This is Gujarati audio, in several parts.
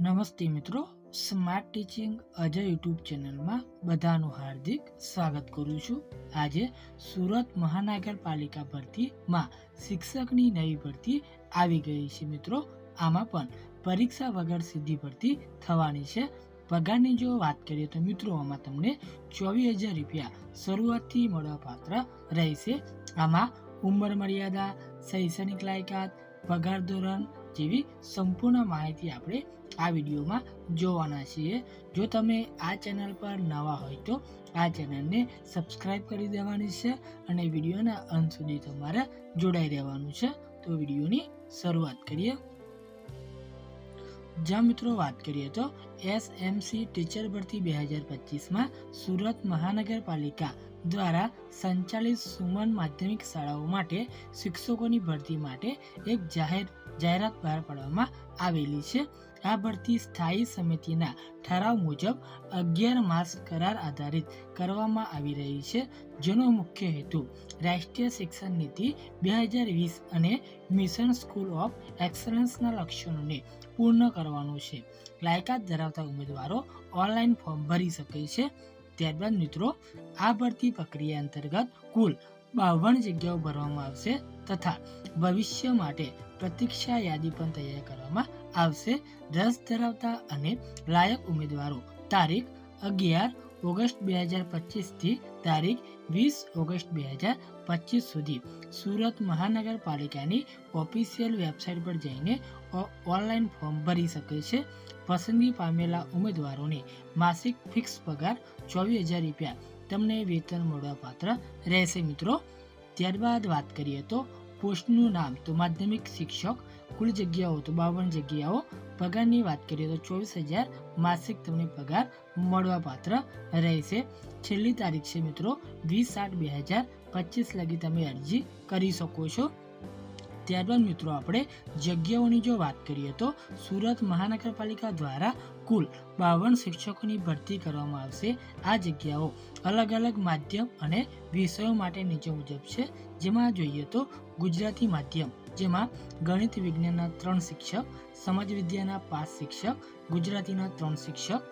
નમસ્તે મિત્રો સ્માર્ટ ટીચિંગ અજય યુટ્યુબ ચેનલમાં બધાનું હાર્દિક સ્વાગત કરું છું. આજે સુરત મહાનગરપાલિકા ભરતીમાં શિક્ષકની નવી ભરતી આવી ગઈ છે મિત્રો. આમાં પણ પરીક્ષા વગર સીધી ભરતી થવાની છે. પગારની જો વાત કરીએ તો મિત્રો, આમાં તમને ચોવીસ હજાર રૂપિયા શરૂઆતથી મળવાપાત્ર રહેશે. આમાં ઉંમર મર્યાદા, શૈક્ષણિક લાયકાત, પગાર ધોરણ જેવી સંપૂર્ણ માહિતી આપણે આ વિડીયોમાં જોવાના છીએ. જો તમે આ ચેનલ પર નવા હોય તો આ ચેનલને સબસ્ક્રાઈબ કરી દેવાની છે અને વિડીયોના અંત સુધી તમારે જોડાઈ રહેવાનું છે. તો વિડીયોની શરૂઆત કરીએ. જ્યાં મિત્રો વાત કરીએ તો એસએમસી ટીચર ભરતી બે હજાર પચીસમાં સુરત મહાનગરપાલિકા દ્વારા સંચાલિત સુમન માધ્યમિક શાળાઓ માટે શિક્ષકોની ભરતી માટે એક જાહેર જાહેરાત બહાર પાડવામાં આવેલી છે. આ ભરતી સ્થાયી સમિતિના ઠરાવ મુજબ અગિયાર માસ કરાર આધારિત કરવામાં આવી રહી છે, જેનો મુખ્ય હેતુ રાષ્ટ્રીય શિક્ષણ નીતિ બે હજાર વીસ અને મિશન સ્કૂલ ઓફ એક્સલન્સના લક્ષ્યોને પૂર્ણ કરવાનું છે. લાયકાત ધરાવતા ઉમેદવારો ઓનલાઈન ફોર્મ ભરી શકે છે. ત્યારબાદ મિત્રો, આ ભરતી પ્રક્રિયા અંતર્ગત કુલ બાવન જગ્યાઓ ભરવામાં આવશે તથા ભવિષ્ય માટે પ્રતીક્ષા યાદી પણ તૈયાર કરવામાં આવશે. રસ ધરાવતા અને લાયક ઉમેદવારો. તારીખ અગિયાર ઓગસ્ટ બે હજાર પચીસથી તારીખ વીસ ઓગસ્ટ બે હજાર પચીસ સુધી. સુરત મહાનગરપાલિકાની ઓફિશિયલ વેબસાઇટ પર જઈને ઓનલાઈન ફોર્મ ભરી શકે છે. પસંદગી પામેલા ઉમેદવારોને માસિક ફિક્સ પગાર ચોવીસ હજાર રૂપિયા તમને વેતન મળવાપાત્ર રહેશે મિત્રો. ત્યારબાદ વાત કરીએ તો પોસ્ટનું નામ. તો માધ્યમિક શિક્ષક, કુલ જગ્યાઓ. તો બાવન જગ્યાઓ. પગારની વાત કરીએ તો ચોવીસ હજાર માસિક તમને પગાર મળવાપાત્ર રહેશે. છેલ્લી તારીખ છે મિત્રો, વીસ આઠ બે હજાર પચીસ લગી તમે અરજી કરી શકો છો. ત્યારબાદ મિત્રો આપણે જગ્યાઓની જો વાત કરીએ તો સુરત મહાનગરપાલિકા દ્વારા કુલ બાવન શિક્ષકોની ભરતી કરવામાં આવશે. આ જગ્યાઓ અલગ અલગ માધ્યમ અને વિષયો માટે નીચે મુજબ છે. જેમાં જોઈએ તો ગુજરાતી માધ્યમ, જેમાં ગણિત વિજ્ઞાનના ત્રણ શિક્ષક, સમાજ વિદ્યાના પાંચ શિક્ષક, ગુજરાતીના ત્રણ શિક્ષક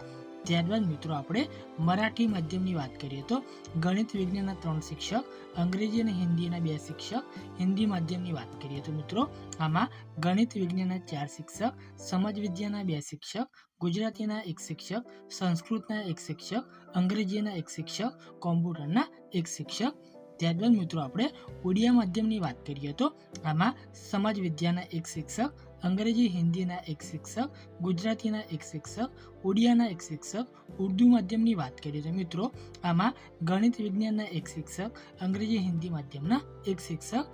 ત્યારબાદ મિત્રો આપણે મરાઠી માધ્યમની વાત કરીએ તો ગણિત વિજ્ઞાનના ત્રણ શિક્ષક, અંગ્રેજી અને હિન્દીના બે શિક્ષક, હિન્દી માધ્યમની વાત કરીએ તો મિત્રો આમાં ગણિત વિજ્ઞાનના ચાર શિક્ષક, સમાજ વિદ્યાના બે શિક્ષક, ગુજરાતીના એક શિક્ષક, સંસ્કૃતના એક શિક્ષક, અંગ્રેજીના એક શિક્ષક, કોમ્પ્યુટરના એક શિક્ષક. ત્યારબાદ મિત્રો આપણે ઓડિયા માધ્યમની વાત કરીએ તો આમાં સમાજ વિદ્યાના એક શિક્ષક અંગ્રેજી, હિન્દીના એક શિક્ષક, ગુજરાતીના એક શિક્ષક ઓડિયાના એક શિક્ષક, ઉર્દુ માધ્યમની વાત કરીએ તો મિત્રો, આમાં ગણિત વિજ્ઞાનના એક શિક્ષક, અંગ્રેજી, હિન્દી માધ્યમના એક શિક્ષક.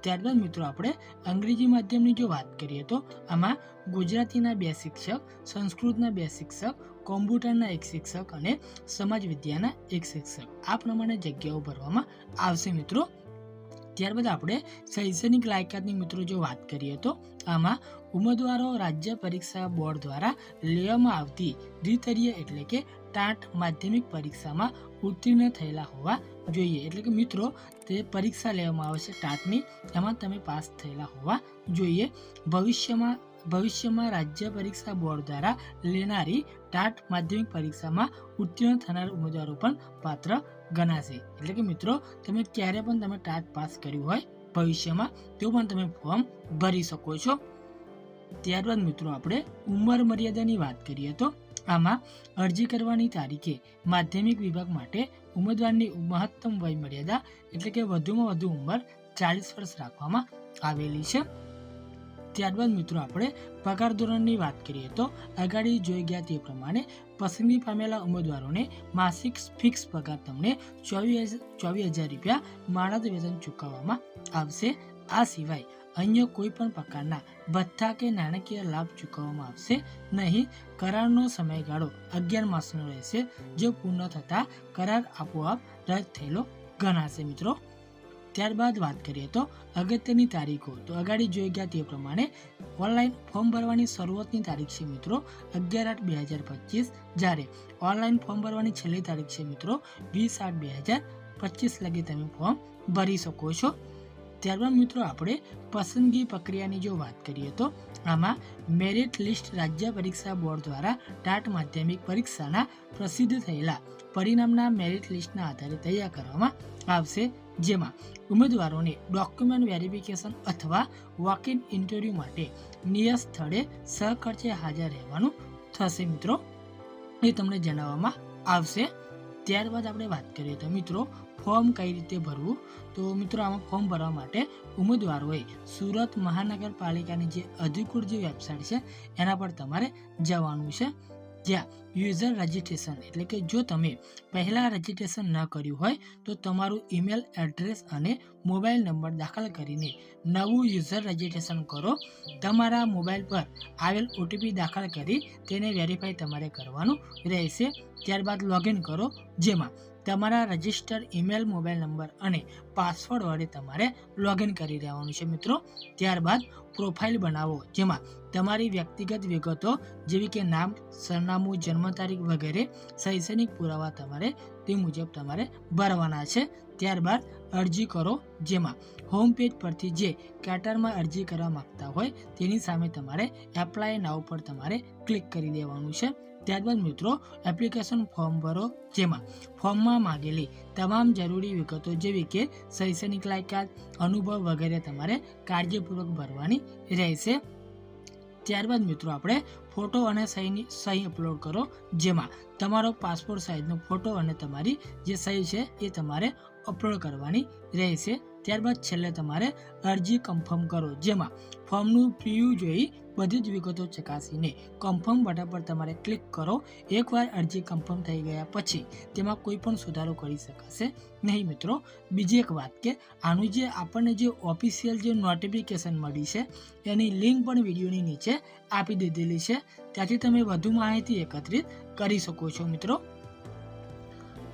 ત્યારબાદ મિત્રો, આપણે અંગ્રેજી માધ્યમની જો વાત કરીએ તો આમાં ગુજરાતીના બે શિક્ષક, સંસ્કૃતના બે શિક્ષક, કોમ્પ્યુટરના એક શિક્ષક અને સમાજ વિદ્યાના એક શિક્ષક. આ પ્રમાણે જગ્યાઓ ભરવામાં આવશે મિત્રો. ત્યારબાદ આપણે શૈક્ષણિક લાયકાતની મિત્રો જો વાત કરીએ તો આમાં ઉમેદવારો રાજ્ય પરીક્ષા બોર્ડ દ્વારા લેવામાં આવતી દ્વિતરીય એટલે કે ટાટ માધ્યમિક પરીક્ષામાં ઉત્તીર્ણ થયેલા હોવા જોઈએ. એટલે કે મિત્રો, તે પરીક્ષા લેવામાં આવે છે ટાટની એમાં તમે પાસ થયેલા હોવા જોઈએ. ભવિષ્યમાં ભવિષ્યમાં રાજ્ય પરીક્ષા બોર્ડ દ્વારા લેનારી ટાટ માધ્યમિક પરીક્ષામાં ઉત્તીર્ણ થનાર ઉમેદવારો પણ પાત્ર ગણાશે. એટલે કે મિત્રો, તમે ક્યારે પણ તમે ટાટ પાસ કર્યું હોય, ભવિષ્યમાં તો પણ તમે ફોર્મ ભરી શકો છો. ત્યારબાદ મિત્રો, આપણે ઉંમર મર્યાદાની વાત કરીએ તો, આમાં અરજી કરવાની તારીખે માધ્યમિક વિભાગ માટે ઉમેદવારની મહત્તમ વય મર્યાદા એટલે કે વધુમાં વધુ ઉંમર, ચાલીસ વર્ષ રાખવામાં આવેલી છે. ત્યારબાદ મિત્રો, આપણે પગાર ધોરણની વાત કરીએ તો અગાડી જોઈ ગયા તે પ્રમાણે પસંદગી પામેલા ઉમેદવારોને માસિક ફિક્સ પગાર તમને ચોવીસ ચોવીસ હજાર રૂપિયા માણસ વેતન ચૂકવવામાં આવશે. આ સિવાય અન્ય કોઈ પણ પ્રકારના ભથ્થા કે નાણાકીય લાભ ચૂકવવામાં આવશે નહીં. કરારનો સમયગાળો અગિયાર માસનો રહેશે, જો પૂર્ણ થતાં કરાર આપોઆપ રદ થયેલો ગણાશે મિત્રો. ત્યારબાદ વાત કરીએ તો અગત્યની તારીખો. તો અગાડી જોઈ ગયા તે પ્રમાણે ઓનલાઈન ફોર્મ ભરવાની શરૂઆતની તારીખ છે મિત્રો અગિયાર આઠ બે હજાર પચીસ. જ્યારે ઓનલાઈન ફોર્મ ભરવાની છેલ્લી તારીખ છે મિત્રો વીસ આઠ બે હજાર પચીસ લગી તમે ફોર્મ ભરી શકો છો. ત્યારબાદ મિત્રો આપણે પસંદગી પ્રક્રિયાની જો વાત કરીએ તો આમાં મેરિટ લિસ્ટ રાજ્ય પરીક્ષા બોર્ડ દ્વારા ટાટ માધ્યમિક પરીક્ષાના પ્રસિદ્ધ થયેલા પરિણામના મેરિટ લિસ્ટના આધારે તૈયાર કરવામાં આવશે. જેમાં ઉમેદવારોને ડોક્યુમેન્ટ વેરિફિકેશન અથવા વોક ઇન ઇન્ટરવ્યૂ માટે નિયત સ્થળે સહખર્ચે હાજર રહેવાનું થશે મિત્રો. એ તમને જણાવવામાં આવશે. ત્યારબાદ આપણે વાત કરીએ તો મિત્રો ફોર્મ કઈ રીતે ભરવું? તો મિત્રો, આમાં ફોર્મ ભરવા માટે ઉમેદવારોએ સુરત મહાનગરપાલિકાની જે અધિકૃત જે વેબસાઇટ છે, એના પર તમારે જવાનું છે. જ્યાં યુઝર રજિસ્ટ્રેશન એટલે કે જો તમે પહેલાં રજિસ્ટ્રેશન ન કર્યું હોય, તો તમારું ઈમેલ એડ્રેસ અને મોબાઈલ નંબર દાખલ કરીને નવું યુઝર રજિસ્ટ્રેશન કરો. તમારા મોબાઈલ પર આવેલ ઓટીપી દાખલ કરી તેને વેરીફાઈ તમારે કરવાનું રહેશે. ત્યારબાદ લોગિન કરો, જેમાં તમારા રજિસ્ટર્ડ ઈમેલ, મોબાઈલ નંબર અને પાસવર્ડ વડે તમારે લોગિન કરી દેવાનું છે મિત્રો. ત્યારબાદ પ્રોફાઇલ બનાવો, જેમાં તમારી વ્યક્તિગત વિગતો જેવી કે નામ, સરનામું, જન્મ તારીખ વગેરે શૈક્ષણિક પુરાવા તમારે તે મુજબ તમારે ભરવાના છે. ત્યારબાદ અરજી કરો, જેમાં હોમ પેજ પરથી જે કેટરમાં અરજી કરવા માગતા હોય તેની સામે તમારે એપ્લાય નાવ પર તમારે ક્લિક કરી દેવાનું છે. ત્યારબાદ મિત્રો એપ્લિકેશન ફોર્મ ભરો, જેમાં ફોર્મમાં માંગેલી તમામ જરૂરી વિગતો જેવી કે શૈક્ષણિક લાયકાત, અનુભવ વગેરે તમારે કાળજીપૂર્વક ભરવાની રહેશે. ત્યારબાદ મિત્રો, આપણે ફોટો અને સહીની સહી અપલોડ કરો, જેમાં તમારો પાસપોર્ટ સાઇઝનો ફોટો અને તમારી જે સહી છે એ તમારે અપલોડ કરવાની રહેશે. ત્યારબાદ છેલ્લે તમારે અરજી કન્ફર્મ કરો. જેમાં ફોર્મનું પીયુ જોઈ બધી જ વિગતો ચકાસીને કન્ફર્મ બટન પર તમારે ક્લિક કરો. એકવાર અરજી કન્ફર્મ થઈ ગયા પછી તેમાં કોઈ પણ સુધારો કરી શકાશે નહીં મિત્રો. બીજી એક વાત કે આનું જે આપણને જે ઓફિશિયલ જે નોટિફિકેશન મળી છે, એની લિંક પણ વિડીયોની નીચે આપી દીધેલી છે. ત્યાંથી તમે વધુ માહિતી એકત્રિત કરી શકો છો મિત્રો.